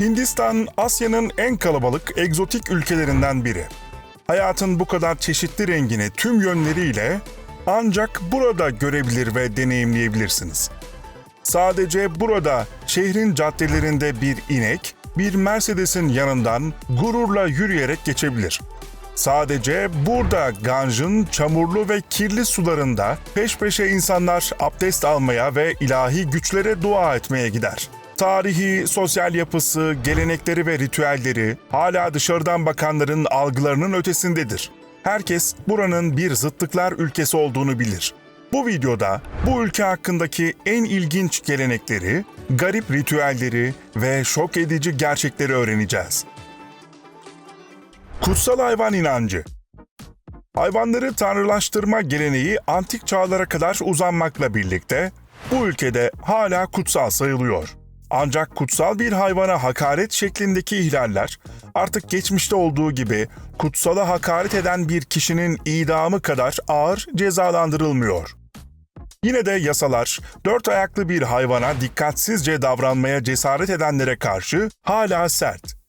Hindistan, Asya'nın en kalabalık egzotik ülkelerinden biri. Hayatın bu kadar çeşitli rengini tüm yönleriyle ancak burada görebilir ve deneyimleyebilirsiniz. Sadece burada şehrin caddelerinde bir inek, bir Mercedes'in yanından gururla yürüyerek geçebilir. Sadece burada Ganj'ın çamurlu ve kirli sularında peş peşe insanlar abdest almaya ve ilahi güçlere dua etmeye gider. Tarihi, sosyal yapısı, gelenekleri ve ritüelleri hala dışarıdan bakanların algılarının ötesindedir. Herkes buranın bir zıtlıklar ülkesi olduğunu bilir. Bu videoda bu ülke hakkındaki en ilginç gelenekleri, garip ritüelleri ve şok edici gerçekleri öğreneceğiz. Kutsal hayvan inancı Hayvanları tanrılaştırma geleneği antik çağlara kadar uzanmakla birlikte bu ülkede hala kutsal sayılıyor. Ancak kutsal bir hayvana hakaret şeklindeki ihlaller artık geçmişte olduğu gibi kutsala hakaret eden bir kişinin idamı kadar ağır cezalandırılmıyor. Yine de yasalar dört ayaklı bir hayvana dikkatsizce davranmaya cesaret edenlere karşı hala sert.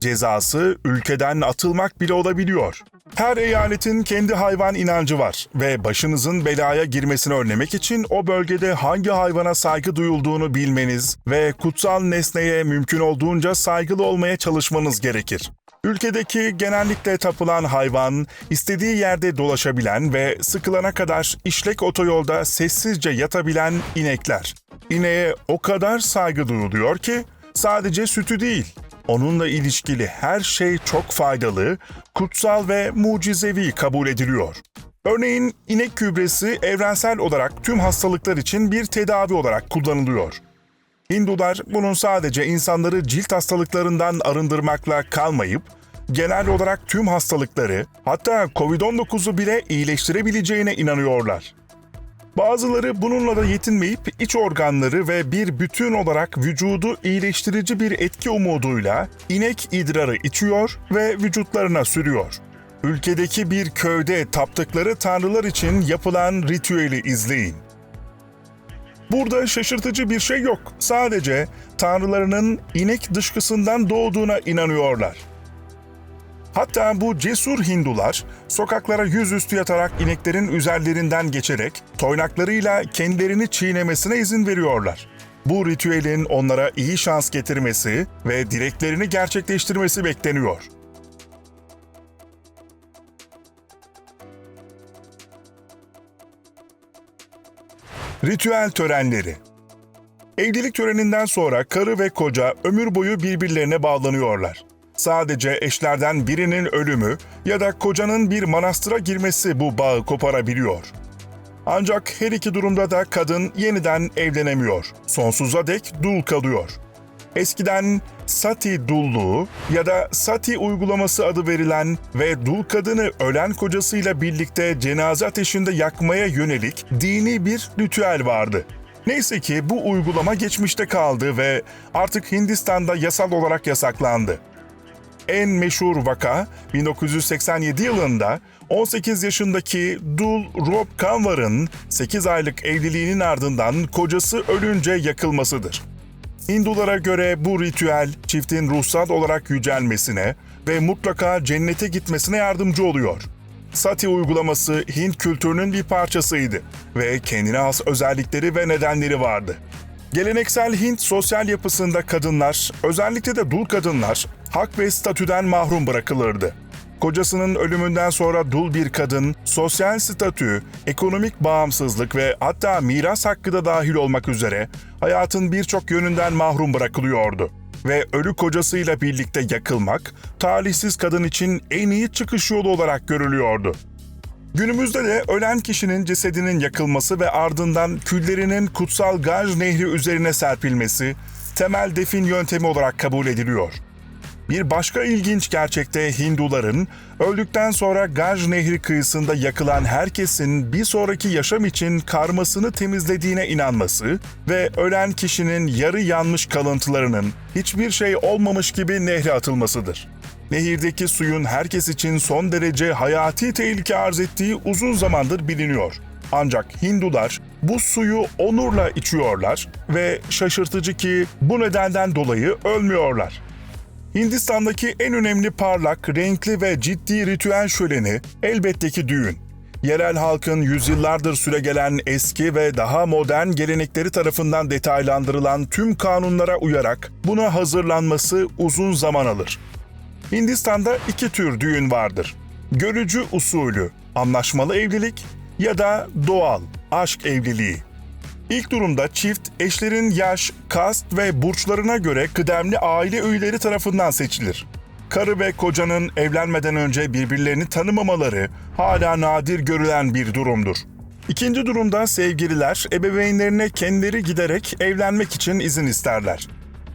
Cezası ülkeden atılmak bile olabiliyor. Her eyaletin kendi hayvan inancı var ve başınızın belaya girmesini önlemek için o bölgede hangi hayvana saygı duyulduğunu bilmeniz ve kutsal nesneye mümkün olduğunca saygılı olmaya çalışmanız gerekir. Ülkedeki genellikle tapılan hayvan, istediği yerde dolaşabilen ve sıkılana kadar işlek otoyolda sessizce yatabilen inekler. İneğe o kadar saygı duyuluyor ki sadece sütü değil, onunla ilişkili her şey çok faydalı, kutsal ve mucizevi kabul ediliyor. Örneğin inek gübresi evrensel olarak tüm hastalıklar için bir tedavi olarak kullanılıyor. Hindular bunun sadece insanları cilt hastalıklarından arındırmakla kalmayıp, genel olarak tüm hastalıkları, hatta COVID-19'u bile iyileştirebileceğine inanıyorlar. Bazıları bununla da yetinmeyip iç organları ve bir bütün olarak vücudu iyileştirici bir etki umuduyla inek idrarı içiyor ve vücutlarına sürüyor. Ülkedeki bir köyde taptıkları tanrılar için yapılan ritüeli izleyin. Burada şaşırtıcı bir şey yok. Sadece tanrılarının inek dışkısından doğduğuna inanıyorlar. Hatta bu cesur Hindular sokaklara yüzüstü yatarak ineklerin üzerlerinden geçerek toynaklarıyla kendilerini çiğnemesine izin veriyorlar. Bu ritüelin onlara iyi şans getirmesi ve dileklerini gerçekleştirmesi bekleniyor. Ritüel törenleri Evlilik töreninden sonra karı ve koca ömür boyu birbirlerine bağlanıyorlar. Sadece eşlerden birinin ölümü ya da kocanın bir manastıra girmesi bu bağı koparabiliyor. Ancak her iki durumda da kadın yeniden evlenemiyor. Sonsuza dek dul kalıyor. Eskiden sati dulluğu ya da sati uygulaması adı verilen ve dul kadını ölen kocasıyla birlikte cenaze ateşinde yakmaya yönelik dini bir ritüel vardı. Neyse ki bu uygulama geçmişte kaldı ve artık Hindistan'da yasal olarak yasaklandı. En meşhur vaka 1987 yılında 18 yaşındaki Dul Rob Kanwar'ın 8 aylık evliliğinin ardından kocası ölünce yakılmasıdır. Hindulara göre bu ritüel çiftin ruhsal olarak yücelmesine ve mutlaka cennete gitmesine yardımcı oluyor. Sati uygulaması Hint kültürünün bir parçasıydı ve kendine has özellikleri ve nedenleri vardı. Geleneksel Hint sosyal yapısında kadınlar, özellikle de dul kadınlar, hak ve statüden mahrum bırakılırdı. Kocasının ölümünden sonra dul bir kadın, sosyal statü, ekonomik bağımsızlık ve hatta miras hakkı da dahil olmak üzere hayatın birçok yönünden mahrum bırakılıyordu. Ve ölü kocasıyla birlikte yakılmak, talihsiz kadın için en iyi çıkış yolu olarak görülüyordu. Günümüzde de ölen kişinin cesedinin yakılması ve ardından küllerinin kutsal Ganj Nehri üzerine serpilmesi temel defin yöntemi olarak kabul ediliyor. Bir başka ilginç gerçekte Hinduların öldükten sonra Ganj Nehri kıyısında yakılan herkesin bir sonraki yaşam için karmasını temizlediğine inanması ve ölen kişinin yarı yanmış kalıntılarının hiçbir şey olmamış gibi nehre atılmasıdır. Nehirdeki suyun herkes için son derece hayati tehlike arz ettiği uzun zamandır biliniyor. Ancak Hindular bu suyu onurla içiyorlar ve şaşırtıcı ki bu nedenden dolayı ölmüyorlar. Hindistan'daki en önemli parlak, renkli ve ciddi ritüel şöleni elbette ki düğün. Yerel halkın yüzyıllardır süregelen eski ve daha modern gelenekleri tarafından detaylandırılan tüm kanunlara uyarak buna hazırlanması uzun zaman alır. Hindistan'da iki tür düğün vardır. Görücü usulü, anlaşmalı evlilik ya da doğal, aşk evliliği. İlk durumda çift eşlerin yaş, kast ve burçlarına göre kıdemli aile üyeleri tarafından seçilir. Karı ve kocanın evlenmeden önce birbirlerini tanımamaları hala nadir görülen bir durumdur. İkinci durumda sevgililer ebeveynlerine kendileri giderek evlenmek için izin isterler.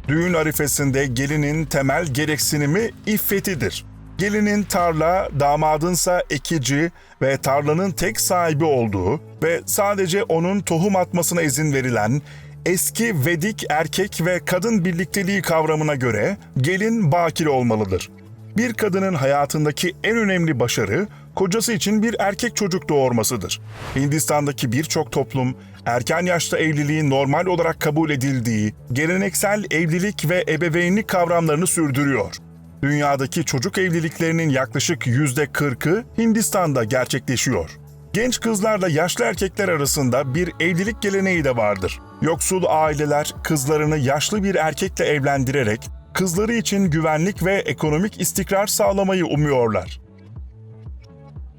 Düğün arifesinde gelinin temel gereksinimi iffetidir. Gelinin tarla, damadınsa ekici ve tarlanın tek sahibi olduğu ve sadece onun tohum atmasına izin verilen eski Vedik erkek ve kadın birlikteliği kavramına göre gelin bakire olmalıdır. Bir kadının hayatındaki en önemli başarı kocası için bir erkek çocuk doğurmasıdır. Hindistan'daki birçok toplum erken yaşta evliliğin normal olarak kabul edildiği geleneksel evlilik ve ebeveynlik kavramlarını sürdürüyor. Dünyadaki çocuk evliliklerinin yaklaşık yüzde 40'ı Hindistan'da gerçekleşiyor. Genç kızlarla yaşlı erkekler arasında bir evlilik geleneği de vardır. Yoksul aileler kızlarını yaşlı bir erkekle evlendirerek kızları için güvenlik ve ekonomik istikrar sağlamayı umuyorlar.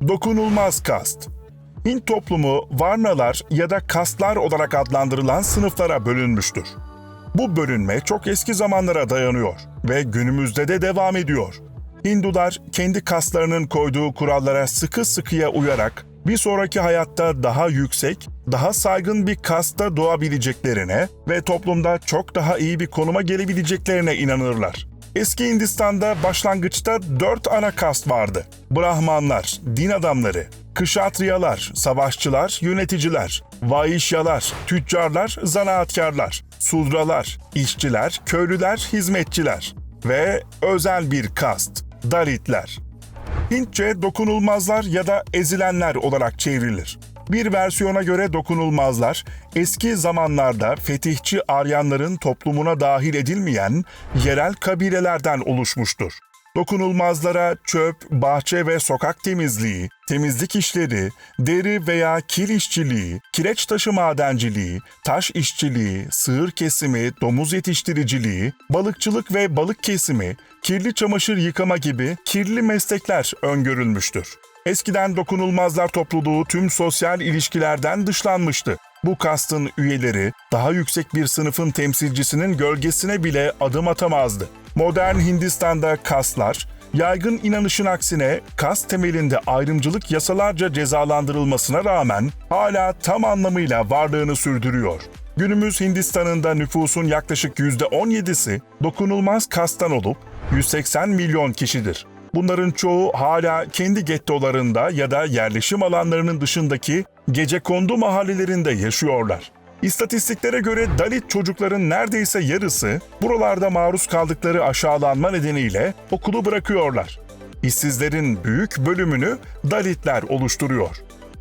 Dokunulmaz kast Hint toplumu varnalar ya da kastlar olarak adlandırılan sınıflara bölünmüştür. Bu bölünme çok eski zamanlara dayanıyor ve günümüzde de devam ediyor. Hindular kendi kastlarının koyduğu kurallara sıkı sıkıya uyarak bir sonraki hayatta daha yüksek, daha saygın bir kasta doğabileceklerine ve toplumda çok daha iyi bir konuma gelebileceklerine inanırlar. Eski Hindistan'da başlangıçta dört ana kast vardı. Brahmanlar, din adamları, kışatriyalar, savaşçılar, yöneticiler, vaişyalar, tüccarlar, zanaatkarlar, sudralar, işçiler, köylüler, hizmetçiler ve özel bir kast, Dalitler. Hintçe dokunulmazlar ya da ezilenler olarak çevrilir. Bir versiyona göre dokunulmazlar, eski zamanlarda fetihçi Aryanların toplumuna dahil edilmeyen yerel kabilelerden oluşmuştur. Dokunulmazlara çöp, bahçe ve sokak temizliği, temizlik işleri, deri veya kil işçiliği, kireç taşı madenciliği, taş işçiliği, sığır kesimi, domuz yetiştiriciliği, balıkçılık ve balık kesimi, kirli çamaşır yıkama gibi kirli meslekler öngörülmüştür. Eskiden dokunulmazlar topluluğu tüm sosyal ilişkilerden dışlanmıştı. Bu kastın üyeleri daha yüksek bir sınıfın temsilcisinin gölgesine bile adım atamazdı. Modern Hindistan'da kastlar, yaygın inanışın aksine kast temelinde ayrımcılık yasalarca cezalandırılmasına rağmen hala tam anlamıyla varlığını sürdürüyor. Günümüz Hindistan'ında nüfusun yaklaşık %17'si dokunulmaz kastan olup 180 milyon kişidir. Bunların çoğu hala kendi gettolarında ya da yerleşim alanlarının dışındaki gecekondu mahallelerinde yaşıyorlar. İstatistiklere göre Dalit çocukların neredeyse yarısı buralarda maruz kaldıkları aşağılanma nedeniyle okulu bırakıyorlar. İşsizlerin büyük bölümünü Dalitler oluşturuyor.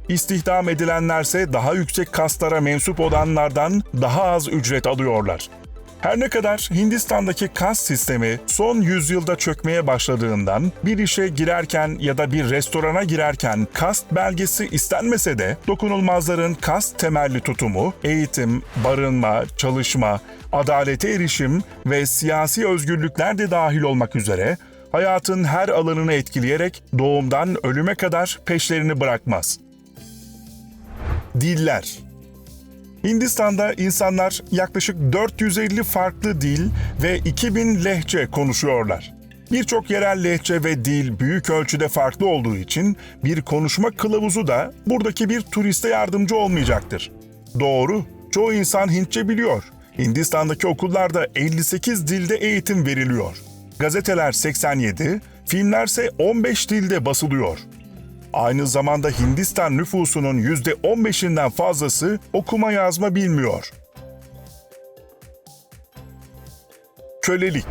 İstihdam edilenlerse daha yüksek kastlara mensup olanlardan daha az ücret alıyorlar. Her ne kadar Hindistan'daki kast sistemi son yüzyılda çökmeye başladığından bir işe girerken ya da bir restorana girerken kast belgesi istenmese de dokunulmazların kast temelli tutumu, eğitim, barınma, çalışma, adalete erişim ve siyasi özgürlükler de dahil olmak üzere hayatın her alanını etkileyerek doğumdan ölüme kadar peşlerini bırakmaz. Diller Hindistan'da insanlar yaklaşık 450 farklı dil ve 2000 lehçe konuşuyorlar. Birçok yerel lehçe ve dil büyük ölçüde farklı olduğu için bir konuşma kılavuzu da buradaki bir turiste yardımcı olmayacaktır. Doğru, çoğu insan Hintçe biliyor. Hindistan'daki okullarda 58 dilde eğitim veriliyor. Gazeteler 87, filmlerse 15 dilde basılıyor. Aynı zamanda Hindistan nüfusunun %15'inden fazlası okuma yazma bilmiyor. Kölelik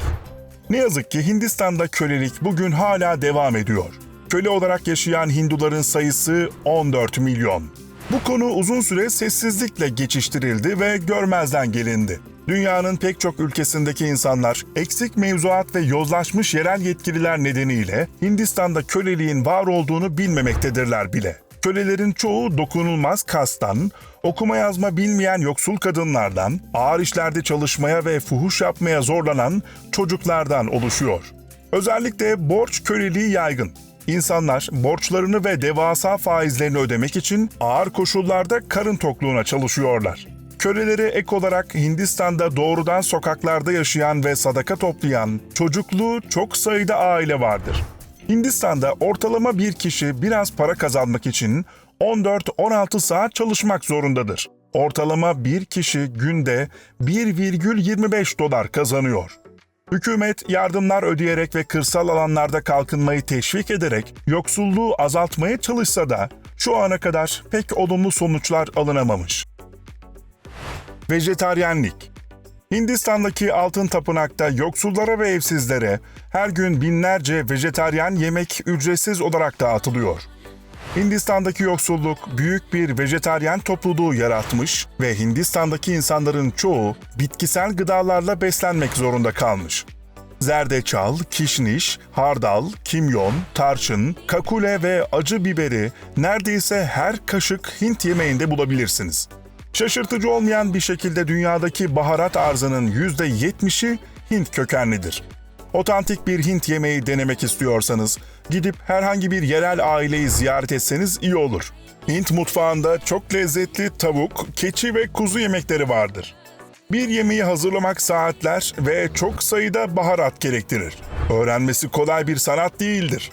Ne yazık ki Hindistan'da kölelik bugün hala devam ediyor. Köle olarak yaşayan Hinduların sayısı 14 milyon. Bu konu uzun süre sessizlikle geçiştirildi ve görmezden gelindi. Dünyanın pek çok ülkesindeki insanlar eksik mevzuat ve yozlaşmış yerel yetkililer nedeniyle Hindistan'da köleliğin var olduğunu bilmemektedirler bile. Kölelerin çoğu dokunulmaz kastan, okuma yazma bilmeyen yoksul kadınlardan, ağır işlerde çalışmaya ve fuhuş yapmaya zorlanan çocuklardan oluşuyor. Özellikle borç köleliği yaygın. İnsanlar borçlarını ve devasa faizlerini ödemek için ağır koşullarda karın tokluğuna çalışıyorlar. Köleleri ek olarak Hindistan'da doğrudan sokaklarda yaşayan ve sadaka toplayan çocuklu çok sayıda aile vardır. Hindistan'da ortalama bir kişi biraz para kazanmak için 14-16 saat çalışmak zorundadır. Ortalama bir kişi günde 1,25 dolar kazanıyor. Hükümet yardımlar ödeyerek ve kırsal alanlarda kalkınmayı teşvik ederek yoksulluğu azaltmaya çalışsa da şu ana kadar pek olumlu sonuçlar alınamamış. Vejetaryenlik Hindistan'daki altın tapınakta yoksullara ve evsizlere her gün binlerce vejetaryen yemek ücretsiz olarak dağıtılıyor. Hindistan'daki yoksulluk büyük bir vejetaryen topluluğu yaratmış ve Hindistan'daki insanların çoğu bitkisel gıdalarla beslenmek zorunda kalmış. Zerdeçal, kişniş, hardal, kimyon, tarçın, kakule ve acı biberi neredeyse her kaşık Hint yemeğinde bulabilirsiniz. Şaşırtıcı olmayan bir şekilde dünyadaki baharat arzının %70'i Hint kökenlidir. Otantik bir Hint yemeği denemek istiyorsanız gidip herhangi bir yerel aileyi ziyaret etseniz iyi olur. Hint mutfağında çok lezzetli tavuk, keçi ve kuzu yemekleri vardır. Bir yemeği hazırlamak saatler ve çok sayıda baharat gerektirir. Öğrenmesi kolay bir sanat değildir.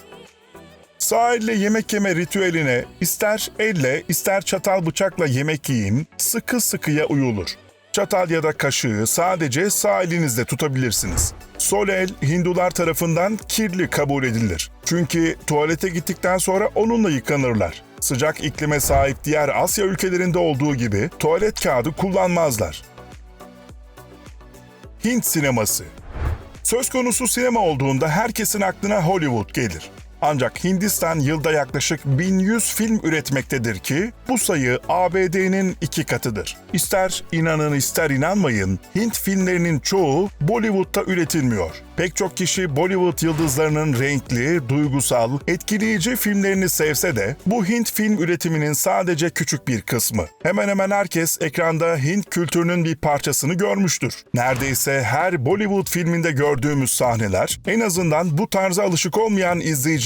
Sahille yemek yeme ritüeline ister elle ister çatal bıçakla yemek yiyin, sıkı sıkıya uyulur. Çatal ya da kaşığı sadece sağ elinizle tutabilirsiniz. Sol el Hindular tarafından kirli kabul edilir. Çünkü tuvalete gittikten sonra onunla yıkanırlar. Sıcak iklime sahip diğer Asya ülkelerinde olduğu gibi tuvalet kağıdı kullanmazlar. Hint sineması Söz konusu sinema olduğunda herkesin aklına Hollywood gelir. Ancak Hindistan yılda yaklaşık 1100 film üretmektedir ki bu sayı ABD'nin iki katıdır. İster inanın ister inanmayın Hint filmlerinin çoğu Bollywood'da üretilmiyor. Pek çok kişi Bollywood yıldızlarının renkli, duygusal, etkileyici filmlerini sevse de bu Hint film üretiminin sadece küçük bir kısmı. Hemen hemen herkes ekranda Hint kültürünün bir parçasını görmüştür. Neredeyse her Bollywood filminde gördüğümüz sahneler en azından bu tarza alışık olmayan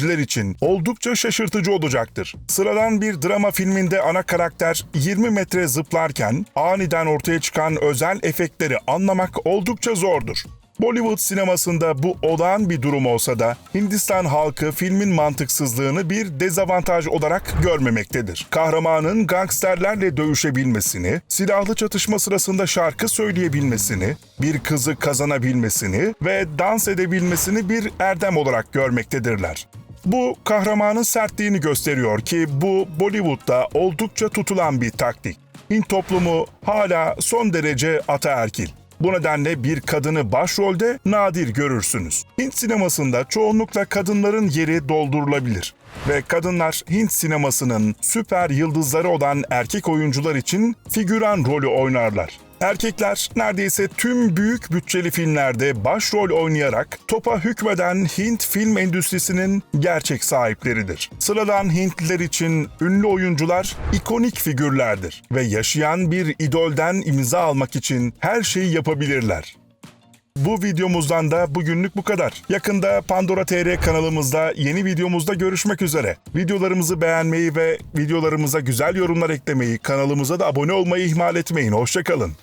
izleyiciler için oldukça şaşırtıcı olacaktır. Sıradan bir drama filminde ana karakter 20 metre zıplarken aniden ortaya çıkan özel efektleri anlamak oldukça zordur. Bollywood sinemasında bu olağan bir durum olsa da Hindistan halkı filmin mantıksızlığını bir dezavantaj olarak görmemektedir. Kahramanın gangsterlerle dövüşebilmesini, silahlı çatışma sırasında şarkı söyleyebilmesini, bir kızı kazanabilmesini ve dans edebilmesini bir erdem olarak görmektedirler. Bu kahramanın sertliğini gösteriyor ki bu Bollywood'da oldukça tutulan bir taktik. Hint toplumu hala son derece ataerkil. Bu nedenle bir kadını başrolde nadir görürsünüz. Hint sinemasında çoğunlukla kadınların yeri doldurulabilir ve kadınlar Hint sinemasının süper yıldızları olan erkek oyuncular için figüran rolü oynarlar. Erkekler neredeyse tüm büyük bütçeli filmlerde başrol oynayarak topa hükmeden Hint film endüstrisinin gerçek sahipleridir. Sıradan Hintliler için ünlü oyuncular ikonik figürlerdir ve yaşayan bir idolden imza almak için her şeyi yapabilirler. Bu videomuzdan da bugünlük bu kadar. Yakında Pandora TR kanalımızda yeni videomuzda görüşmek üzere. Videolarımızı beğenmeyi ve videolarımıza güzel yorumlar eklemeyi, kanalımıza da abone olmayı ihmal etmeyin. Hoşçakalın.